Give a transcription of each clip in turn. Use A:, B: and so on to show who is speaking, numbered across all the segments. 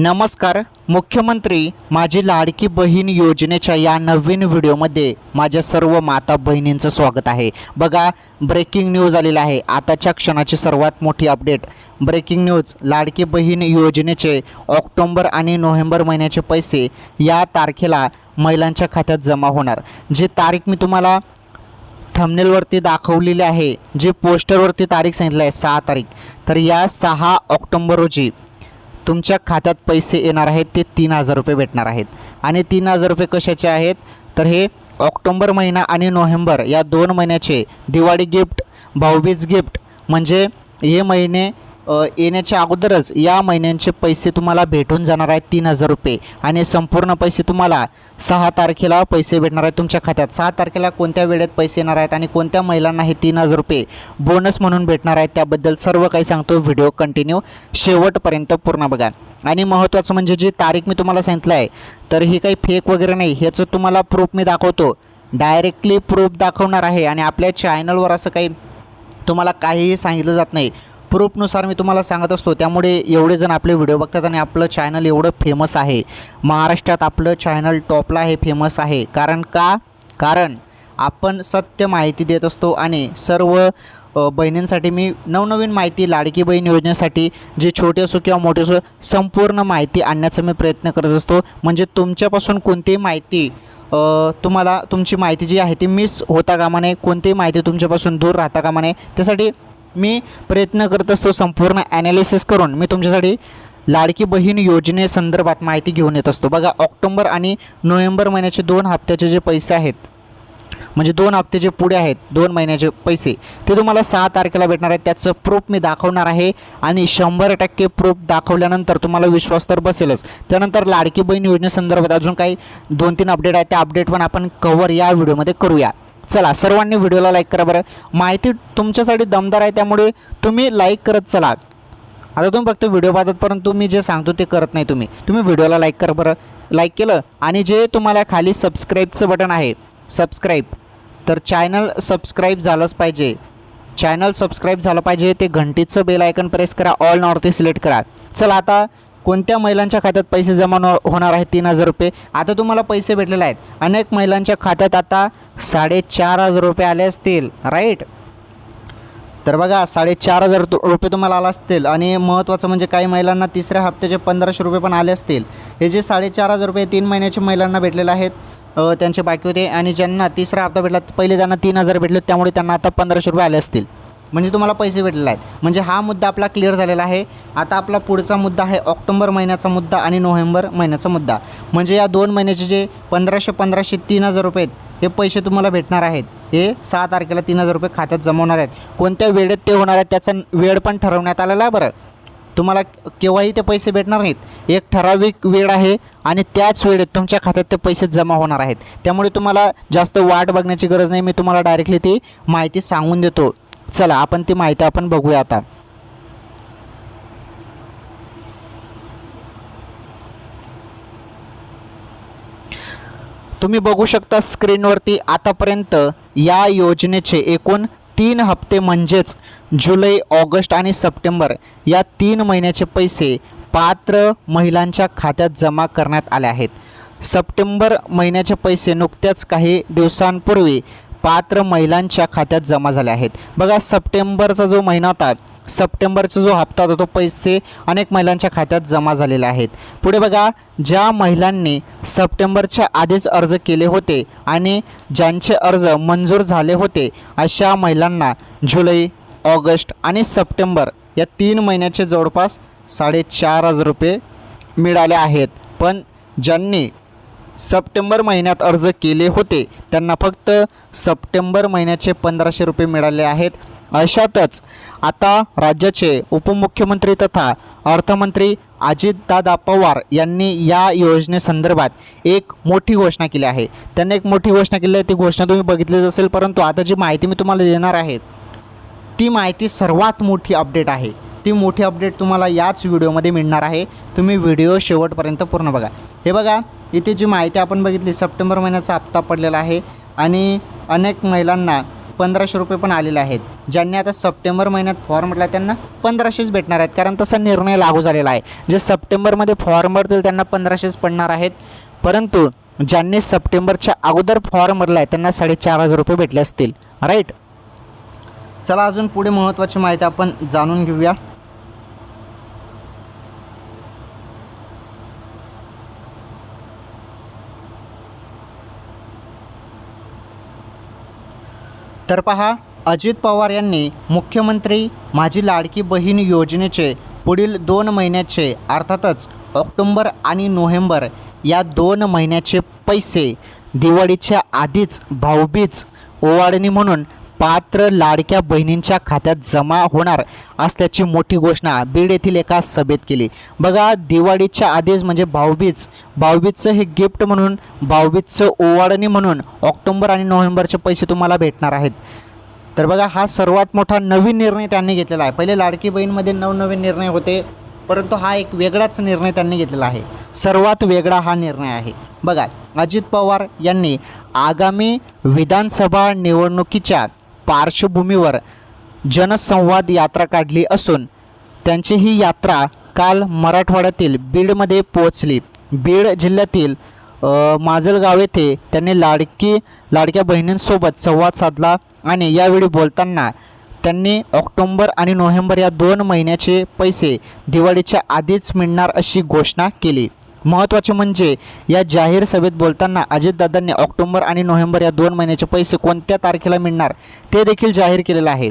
A: नमस्कार मुख्यमंत्री माझी लाडकी बहीण योजनेच्या या नवीन व्हिडिओमध्ये माझ्या सर्व माता बहिणींचं स्वागत आहे. बघा ब्रेकिंग न्यूज आलेला आहे. आताच्या क्षणाची सर्वात मोठी update breaking news Ladki Bahin योजनेचे ऑक्टोंबर आणि नोव्हेंबर महिन्याचे पैसे या तारखेला महिलांच्या खात्यात जमा होणार. जे तारीख मी तुम्हाला थंबनेलवरती दाखवलेली आहे जे पोस्टरवरती तारीख सांगितलं आहे सहा तारीख. तर या सहा ऑक्टोंबर रोजी तुमच्या खात्यात पैसे येणार आहेत ते तीन हजार रुपये भेटणार आहेत. आणि तीन हजार रुपये कशाचे आहेत? तर हे ऑक्टोंबर महिना आणि नोव्हेंबर या दोन महिन्याचे दिवाळी गिफ्ट भाऊबीज गिफ्ट म्हणजे हे महिने येण्याच्या अगोदरच या महिन्यांचे पैसे तुम्हाला भेटून जाणार आहेत तीन हजार रुपये. आणि संपूर्ण पैसे तुम्हाला सहा तारखेला पैसे भेटणार आहेत तुमच्या खात्यात. सहा तारखेला कोणत्या वेळेत पैसे येणार आहेत आणि कोणत्या महिलांना हे तीन हजार रुपये बोनस म्हणून भेटणार आहेत त्याबद्दल सर्व काही सांगतो. व्हिडिओ कंटिन्यू शेवटपर्यंत पूर्ण बघा. आणि महत्त्वाचं म्हणजे जी तारीख मी तुम्हाला सांगितलं आहे तर ही काही फेक वगैरे नाही. ह्याचं तुम्हाला प्रूफ मी दाखवतो. डायरेक्टली प्रूफ दाखवणार आहे आणि आपल्या चॅनलवर असं काही तुम्हाला काहीही सांगितलं जात नाही. प्रूफनुसार मी तुम्हाला सांगत असतो त्यामुळे एवढे जण आपले व्हिडिओ बघतात आणि आपलं चॅनल एवढं फेमस आहे. महाराष्ट्रात आपलं चॅनल टॉपला हे फेमस आहे. कारण का? कारण आपण सत्य माहिती देत असतो आणि सर्व बहिणींसाठी मी नवनवीन माहिती लाडकी बहीण योजनेसाठी जे छोटे असो किंवा मोठे असो संपूर्ण माहिती आणण्याचा मी प्रयत्न करत असतो. म्हणजे तुमच्यापासून कोणतीही माहिती तुम्हाला तुमची माहिती जी आहे ती मिस होता कामा नये. कोणतीही माहिती तुमच्यापासून दूर राहता कामा नये. त्यासाठी मी प्रयत्न करत असतो संपूर्ण ॲनालिसिस करून. मी तुमच्यासाठी लाडकी बहीण योजनेसंदर्भात माहिती घेऊन येत असतो. बघा ऑक्टोंबर आणि नोव्हेंबर महिन्याचे दोन हप्त्याचे जे पैसे आहेत म्हणजे दोन हप्ते जे पुढे आहेत दोन महिन्याचे पैसे ते तुम्हाला सहा तारखेला भेटणार आहेत. त्याचं प्रूफ मी दाखवणार आहे आणि शंभर टक्के प्रूफ दाखवल्यानंतर तुम्हाला विश्वास तर बसेलच. त्यानंतर लाडकी बहीण योजनेसंदर्भात अजून काही दोन तीन अपडेट आहेत. त्या अपडेट पण आपण कवर या व्हिडिओमध्ये करूया. चला सर्वांनी व्हिडिओला लाईक करा बरं. माहिती तुमच्यासाठी दमदार आहे त्यामुळे तुम्ही लाईक करत चला. आता तुम्ही फक्त व्हिडिओ पाहतात परंतु मी जे सांगतो ते करत नाही तुम्ही. तुम्ही व्हिडिओला लाईक करा बरं. लाईक केलं आणि जे तुम्हाला खाली सबस्क्राईबचं बटन आहे सबस्क्राईब तर चॅनल सबस्क्राईब झालंच पाहिजे. चॅनल सबस्क्राईब झालं पाहिजे ते घंटीचं बेल आयकन प्रेस करा ऑल नॉर्थ सिलेक्ट करा. चला आता कोणत्या महिलांच्या खात्यात पैसे जमा होणार आहेत तीन हजार रुपये? आता तुम्हाला पैसे भेटलेले आहेत. अनेक महिलांच्या खात्यात आता साडेचार हजार रुपये आले असतील राईट तर बघा साडेचार हजार तु- रुपये तुम्हाला आला असतील. आणि महत्त्वाचं म्हणजे काही महिलांना तिसऱ्या हप्त्याचे पंधराशे रुपये पण आले असतील. हे जे साडेचार हजार रुपये तीन महिन्याच्या महिलांना भेटलेले आहेत त्यांचे बाकी होते. आणि ज्यांना तिसरा हप्ता भेटला पहिले त्यांना तीन हजार भेटले त्यामुळे त्यांना आता पंधराशे रुपये आले असतील. म्हणजे तुम्हाला पैसे भेटलेले आहेत. म्हणजे हा मुद्दा आपला क्लिअर झालेला आहे. आता आपला पुढचा मुद्दा आहे ऑक्टोबर महिन्याचा मुद्दा आणि नोव्हेंबर महिन्याचा मुद्दा. म्हणजे या दोन महिन्याचे जे पंधराशे पंधराशे तीन हजार रुपये आहेत हे पैसे तुम्हाला भेटणार आहेत. हे सहा तारखेला तीन हजार रुपये खात्यात जमवणार आहेत. कोणत्या वेळेत ते होणार आहेत त्याचा वेळ पण ठरवण्यात आलेला आहे बरं. तुम्हाला केव्हाही ते पैसे भेटणार नाहीत. एक ठराविक वेळ आहे आणि त्याच वेळेत तुमच्या खात्यात ते पैसे जमा होणार आहेत. त्यामुळे तुम्हाला जास्त वाट बघण्याची गरज नाही. मी तुम्हाला डायरेक्टली ती माहिती सांगून देतो. चला आपण ती माहिती आपण बघूया आता. तुम्ही बघू शकता स्क्रीनवरती आतापर्यंत या योजनेचे एकूण तीन हप्ते म्हणजेच जुलै ऑगस्ट आणि सप्टेंबर या तीन महिन्याचे पैसे पात्र महिलांच्या खात्यात जमा करण्यात आले आहेत. सप्टेंबर महिन्याचे पैसे नुकत्याच काही दिवसांपूर्वी पात्र महिलांच्या खात्यात जमा झाले आहेत. बघा सप्टेंबरचा जो महिना होता सप्टेंबरचा जो हप्ता होता तो पैसे अनेक महिलांच्या खात्यात जमा झालेले आहेत. पुढे बघा ज्या महिलांनी सप्टेंबरच्या आधीच अर्ज केले होते आणि ज्यांचे अर्ज मंजूर झाले होते अशा महिलांना जुलै ऑगस्ट आणि सप्टेंबर या तीन महिन्याचे जवळपास साडेचार हजार रुपये मिळाले आहेत. पण ज्यांनी सप्टेंबर महिन्यात अर्ज केले होते. त्यांना फक्त सप्टेंबर महिन्याचे पंधराशे रुपये मिळाले आहेत. अशातच आता राज्याचे उपमुख्यमंत्री तथा अर्थमंत्री अजितदादा पवार यांनी या योजनेसंदर्भात एक मोठी घोषणा केली आहे. त्यांनी एक मोठी घोषणा केली आहे. ती घोषणा तुम्ही बघितलीच असेल परंतु आता जी माहिती मी तुम्हाला देणार आहे ती माहिती सर्वात मोठी अपडेट आहे. ती मोठी अपडेट तुम्हाला याच व्हिडिओमध्ये मिळणार आहे. तुम्ही व्हिडिओ शेवटपर्यंत पूर्ण बघा. हे बघा इथे जी माहिती आपण बघितली सप्टेंबर महिन्याचा हप्ता पडलेला आहे आणि अनेक महिलांना पंधराशे रुपये पण आलेले आहेत. ज्यांनी आता सप्टेंबर महिन्यात फॉर्म भरला त्यांना पंधराशेच भेटणार आहेत. कारण तसा निर्णय लागू झालेला आहे. जे सप्टेंबरमध्ये फॉर्म भरतील त्यांना पंधराशेच पडणार आहेत. परंतु ज्यांनी सप्टेंबरच्या अगोदर फॉर्म भरला आहे त्यांना साडेचार हजार रुपये भेटले असतील. राईट चला अजून पुढे महत्त्वाची माहिती आपण जाणून घेऊया. तर पहा अजित पवार यांनी मुख्यमंत्री माझी लाडकी बहीण योजनेचे पुढील दोन महिन्याचे अर्थातच ऑक्टोंबर आणि नोव्हेंबर या दोन महिन्याचे पैसे दिवाळीच्या आधीच भाऊबीज ओवाळणी म्हणून पात्र लाडक्या बहिणींच्या खात्यात जमा होणार असल्याची मोठी घोषणा बीड येथील एका सभेत केली. बघा दिवाळीच्या आधीच म्हणजे भाऊबीज भाऊबीजचं हे गिफ्ट म्हणून भाऊबीजचं ओवाळणी म्हणून ऑक्टोंबर आणि नोव्हेंबरचे पैसे तुम्हाला भेटणार आहेत. तर बघा हा सर्वात मोठा नवीन निर्णय त्यांनी घेतलेला आहे. पहिले लाडकी बहीणमध्ये नवनवीन निर्णय होते परंतु हा एक वेगळाच निर्णय त्यांनी घेतलेला आहे. सर्वात वेगळा हा निर्णय आहे. बघा अजित पवार यांनी आगामी विधानसभा निवडणुकीच्या पार्श्वभूमीवर जनसंवाद यात्रा काढली असून त्यांची ही यात्रा काल मराठवाड्यातील बीडमध्ये पोहोचली. बीड जिल्ह्यातील माजलगाव येथे त्यांनी लाडकी लाडक्या बहिणींसोबत संवाद साधला आणि यावेळी बोलताना त्यांनी ऑक्टोंबर आणि नोव्हेंबर या दोन महिन्याचे पैसे दिवाळीच्या आधीच मिळणार अशी घोषणा केली. महत्त्वाचे म्हणजे या जाहीर सभेत बोलताना अजितदादांनी ऑक्टोंबर आणि नोव्हेंबर या दोन महिन्याचे पैसे कोणत्या तारखेला मिळणार ते देखील जाहीर केलेलं आहे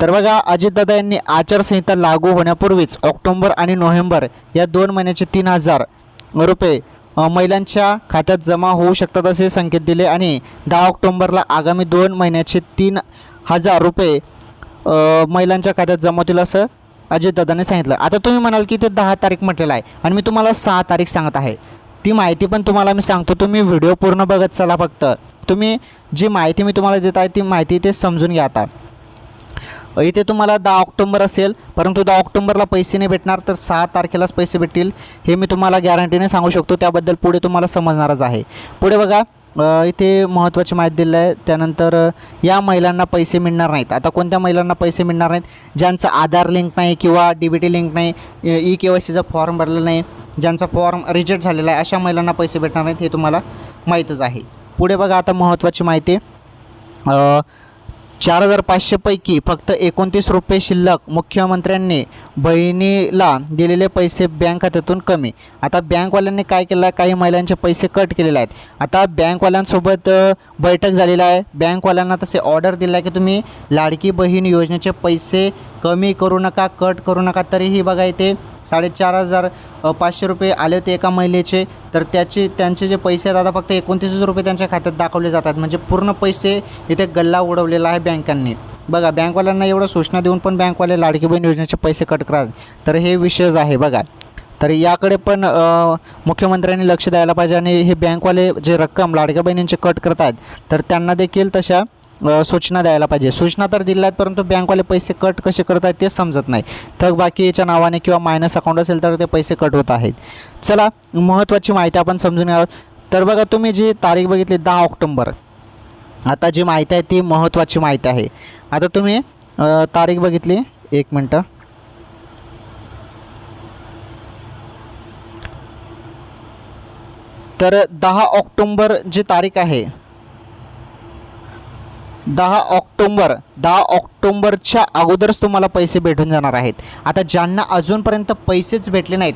A: तर बघा अजितदादा यांनी आचारसंहिता लागू होण्यापूर्वीच ऑक्टोंबर आणि नोव्हेंबर या दोन महिन्याचे तीन हजार रुपये महिलांच्या खात्यात जमा होऊ शकतात असे संकेत दिले आणि दहा ऑक्टोंबरला आगामी दोन महिन्याचे तीन हजार रुपये महिलांच्या खात्यात जमा होतील असं अजितदादाने सांगितलं. आता तुम्ही म्हणाल की ते दहा तारीख म्हटलेलं आहे आणि मी तुम्हाला सहा तारीख सांगत आहे. ती माहिती पण तुम्हाला मी सांगतो तुम्ही व्हिडिओ पूर्ण बघत चला फक्त. तुम्ही जी माहिती मी तुम्हाला देत आहे ती माहिती ते समजून घ्या आता. इथे तुम्हाला दहा ऑक्टोंबर असेल परंतु दहा ऑक्टोंबरला पैसे नाही भेटणार तर सहा तारखेलाच पैसे भेटतील हे मी तुम्हाला गॅरंटीने सांगू शकतो. त्याबद्दल पुढे तुम्हाला समजणारच आहे. पुढे बघा इथे महत्त्वाची माहिती दिली आहे. त्यानंतर या महिलांना पैसे मिळणार नाहीत. आता कोणत्या महिलांना पैसे मिळणार नाहीत? ज्यांचं आधार लिंक नाही किंवा डी बी टी लिंक नाही ई के वाय सीचा फॉर्म भरलेला नाही ज्यांचा फॉर्म रिजेक्ट झालेला आहे अशा महिलांना पैसे भेटणार नाहीत हे तुम्हाला माहीतच आहे. पुढे बघा आता महत्त्वाची माहिती. चार हजार पाचशेपैकी फक्त एकोणतीस रुपये शिल्लक मुख्यमंत्र्यांनी बहिणीला दिलेले पैसे बँक खात्यातून कमी. आता बँकवाल्यांनी काय केलं? आहे काही महिलांचे पैसे कट केलेले आहेत. आता बँकवाल्यांसोबत बैठक झालेली आहे. बँकवाल्यांना तसे ऑर्डर दिला आहे की तुम्ही लाडकी बहीण योजनेचे पैसे कमी करू नका कट करू नका. तरीही बघा इथे साडेचार हजार पाचशे रुपये आले होते एका महिलेचे. तर त्याचे त्यांचे जे पैसे आहेत आता फक्त एकोणतीसच रुपये त्यांच्या खात्यात दाखवले जातात. म्हणजे पूर्ण पैसे इथे गल्ला उडवलेला आहे बँकांनी. बघा बँकवाल्यांना एवढं सूचना देऊन पण बँकवाले लाडकी बहीण योजनेचे पैसे कट करा तर हे विषयच आहे बघा. तर याकडे पण मुख्यमंत्र्यांनी लक्ष द्यायला पाहिजे आणि हे बँकवाले जे रक्कम लाडक्या बहिणींचे कट करतात तर त्यांना देखील तशा सूचना द्यायला पाहिजे. सूचना तर दिल्या आहेत परंतु बँकवाले पैसे कट कसे करत आहेत ते समजत नाही. थकबाकीच्या नावाने किंवा मायनस अकाउंट असेल तर ते पैसे कट होत आहेत. चला महत्त्वाची माहिती आपण समजून घ्यावं तर बघा तुम्ही जी तारीख बघितली दहा ऑक्टोंबर. आता जी माहिती आहे ती महत्त्वाची माहिती आहे. आता तुम्ही तारीख बघितली? एक मिनटं. तर दहा ऑक्टोंबर जी तारीख आहे दहा ऑक्टोंबर दहा ऑक्टोंबरच्या अगोदरच तुम्हाला पैसे भेटून जाणार आहेत. आता ज्यांना अजूनपर्यंत पैसेच भेटले नाहीत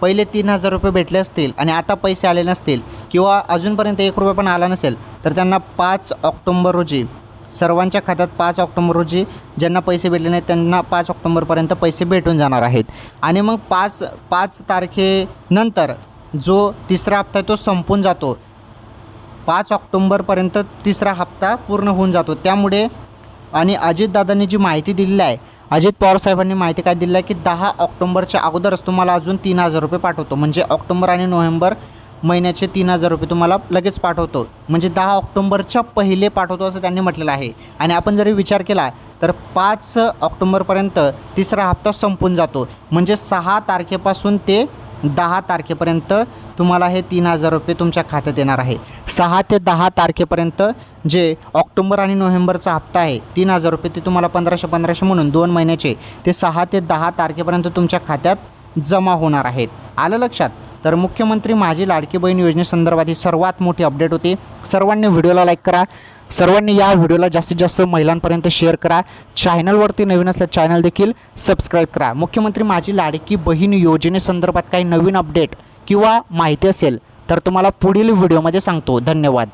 A: पहिले तीन हजार रुपये भेटले असतील आणि आता पैसे आले नसतील किंवा अजूनपर्यंत एक रुपये पण आला नसेल तर त्यांना पाच ऑक्टोंबर रोजी सर्वांच्या खात्यात पाच ऑक्टोंबर रोजी ज्यांना पैसे भेटले नाहीत त्यांना पाच ऑक्टोंबरपर्यंत पैसे भेटून जाणार आहेत. आणि मग पाच पाच तारखेनंतर जो तिसरा हप्ता आहे तो संपून जातो. पाच ऑक्टोंबरपर्यंत तिसरा हप्ता पूर्ण होऊन जातो. त्यामुळे आणि अजितदादांनी जी माहिती दिलेली आहे अजित पवार साहेबांनी माहिती काय दिली आहे की दहा ऑक्टोंबरच्या अगोदरच तुम्हाला अजून तीन हजार रुपये पाठवतो. म्हणजे ऑक्टोंबर आणि नोव्हेंबर महिन्याचे तीन हजार रुपये तुम्हाला लगेच पाठवतो. म्हणजे दहा ऑक्टोंबरच्या पहिले पाठवतो असं त्यांनी म्हटलेलं आहे. आणि आपण जरी विचार केला तर पाच ऑक्टोंबरपर्यंत तिसरा हप्ता संपून जातो. म्हणजे सहा तारखेपासून ते दहा तारखेपर्यंत तुम्हाला हे तीन हजार रुपये तुमच्या खात्यात येणार आहे. सहा ते दहा तारखेपर्यंत जे ऑक्टोबर आणि नोव्हेंबरचा हप्ता आहे तीन हजार रुपये ते तुम्हाला पंधराशे पंधराशे म्हणून दोन महिन्याचे ते सहा ते दहा तारखेपर्यंत तुमच्या खात्यात जमा होणार आहेत. आलं लक्षात? तर मुख्यमंत्री माझी लाडकी बहीण योजनेसंदर्भात ही सर्वात मोठी अपडेट होती. सर्वांनी व्हिडिओला लाईक करा. सर्वांनी या व्हिडिओला जास्तीत जास्त महिलांपर्यंत शेअर करा. चॅनलवरती नवीन असल्या चॅनल देखील सबस्क्राईब करा. मुख्यमंत्री माझी लाडकी बहीण योजनेसंदर्भात काही नवीन अपडेट किंवा माहिती असेल तर तुम्हाला पुढील व्हिडिओमध्ये सांगतो. धन्यवाद.